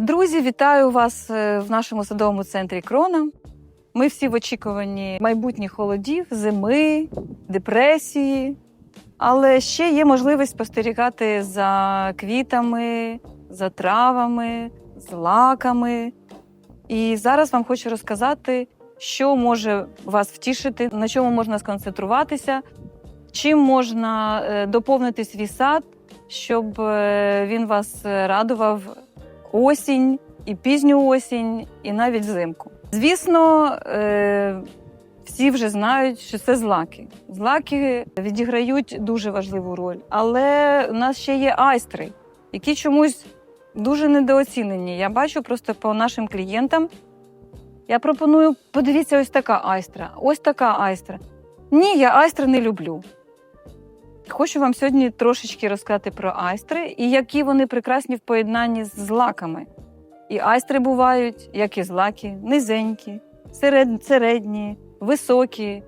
Друзі, вітаю вас е, в нашому садовому центрі Крона. Ми всі в очікуванні майбутніх холодів, зими, депресії. Але ще є можливість спостерігати за квітами, за травами, злаками. І зараз вам хочу розказати, що може вас втішити, на чому можна сконцентруватися, чим можна е, доповнити свій сад, щоб е, він вас радував осінь, і пізню осінь, і навіть взимку. Звісно, е, всі вже знають, що це злаки. Злаки відіграють дуже важливу роль, але у нас ще є айстри, які чомусь дуже недооцінені. Я бачу просто по нашим клієнтам. Я пропоную, подивіться, ось така айстра, ось така айстра. Ні, я айстри не люблю. Хочу вам сьогодні трошечки розказати про айстри і які вони прекрасні в поєднанні з злаками. І айстри бувають, як і злаки, низенькі, серед, середні, високі.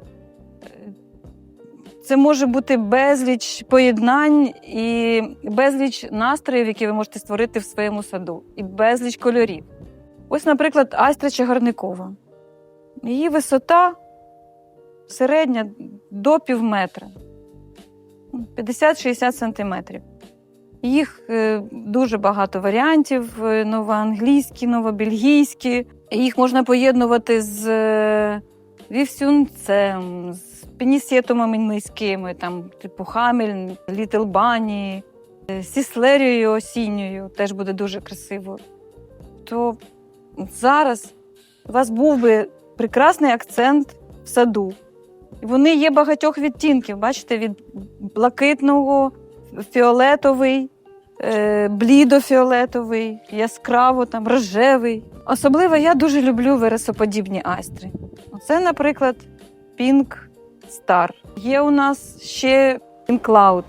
Це може бути безліч поєднань і безліч настроїв, які ви можете створити в своєму саду, і безліч кольорів. Ось, наприклад, айстра чагарникова. Її висота середня до пів метра. 50-60 сантиметрів. Їх е, дуже багато варіантів: е, новоанглійські, новобельгійські. Їх можна поєднувати з е, вівсюнцем, з пенісетумами низькими, там, типу Хамель, Літл Бані, сіслерією осінньою теж буде дуже красиво. То зараз у вас був би прекрасний акцент в саду. Вони є багатьох відтінків, бачите, від блакитного, фіолетовий, е, блідофіолетовий, яскраво там рожевий. Особливо я дуже люблю вересоподібні айстри. Оце, наприклад, Pink Star. Є у нас ще Pink Cloud.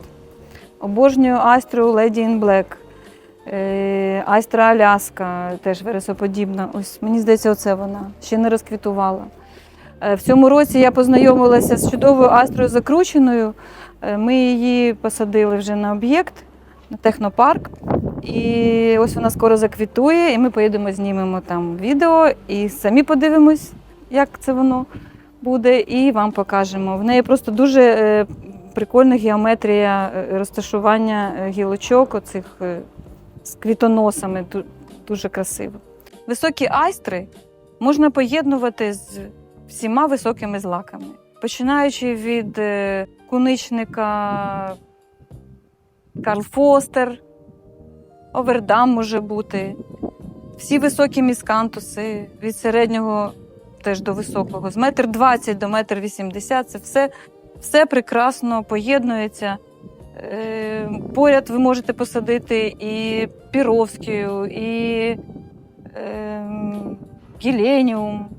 Обожнюю айстру Lady in Black. Е, Айстра Аляска теж вересоподібна. Ось мені здається, оце вона ще не розквітувала. Е, В цьому році я познайомилася з чудовою астрою закрученою. Е, Ми її посадили вже на об'єкт, на технопарк. І ось вона скоро заквітує, і ми поїдемо, знімемо там відео і самі подивимось, як це воно буде, і вам покажемо. В неї просто дуже е, прикольна геометрія розташування гілочок, оцих з квітоносами. Дуже красиво. Високі айстри можна поєднувати з всіма високими злаками, починаючи від е, куничника Карл Фостер, Овердам може бути, всі високі міскантуси від середнього теж до високого, з метр двадцять до метр вісімдесят. Це все, все прекрасно поєднується. Е, Поряд ви можете посадити і піровською, і е, гіленіум,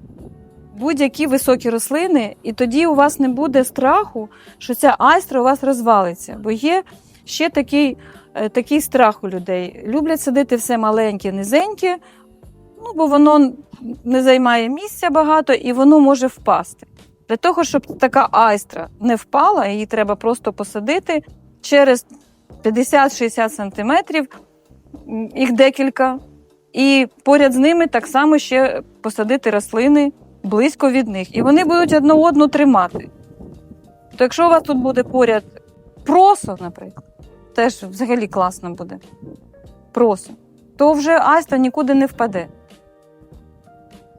будь-які високі рослини, і тоді у вас не буде страху, що ця айстра у вас розвалиться. Бо є ще такий, е, такий страх у людей. Люблять садити все маленьке, низеньке, ну, бо воно не займає місця багато і воно може впасти. Для того, щоб така айстра не впала, її треба просто посадити через 50-60 сантиметрів, їх декілька, і поряд з ними так само ще посадити рослини близько від них. І вони будуть одну одну тримати. То якщо у вас тут буде поряд просо, наприклад, теж взагалі класно буде. Просо, то вже айстра нікуди не впаде.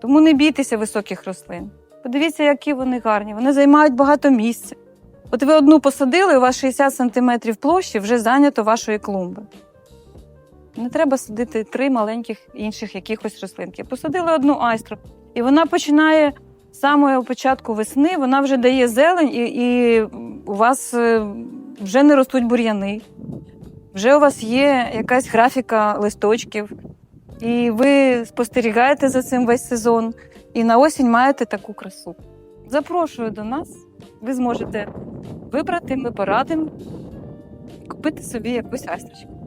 Тому не бійтеся високих рослин. Подивіться, які вони гарні. Вони займають багато місця. От ви одну посадили, у вас 60 сантиметрів площі вже зайнято вашої клумби. Не треба садити три маленьких інших якихось рослинки. Посадили одну айстру, і вона починає самого початку весни, вона вже дає зелень, і, і у вас е, вже не ростуть бур'яни. Вже у вас є якась графіка листочків, і ви спостерігаєте за цим весь сезон, і на осінь маєте таку красу. Запрошую до нас. Ви зможете вибрати, ми порадимо, купити собі якусь айстрочку.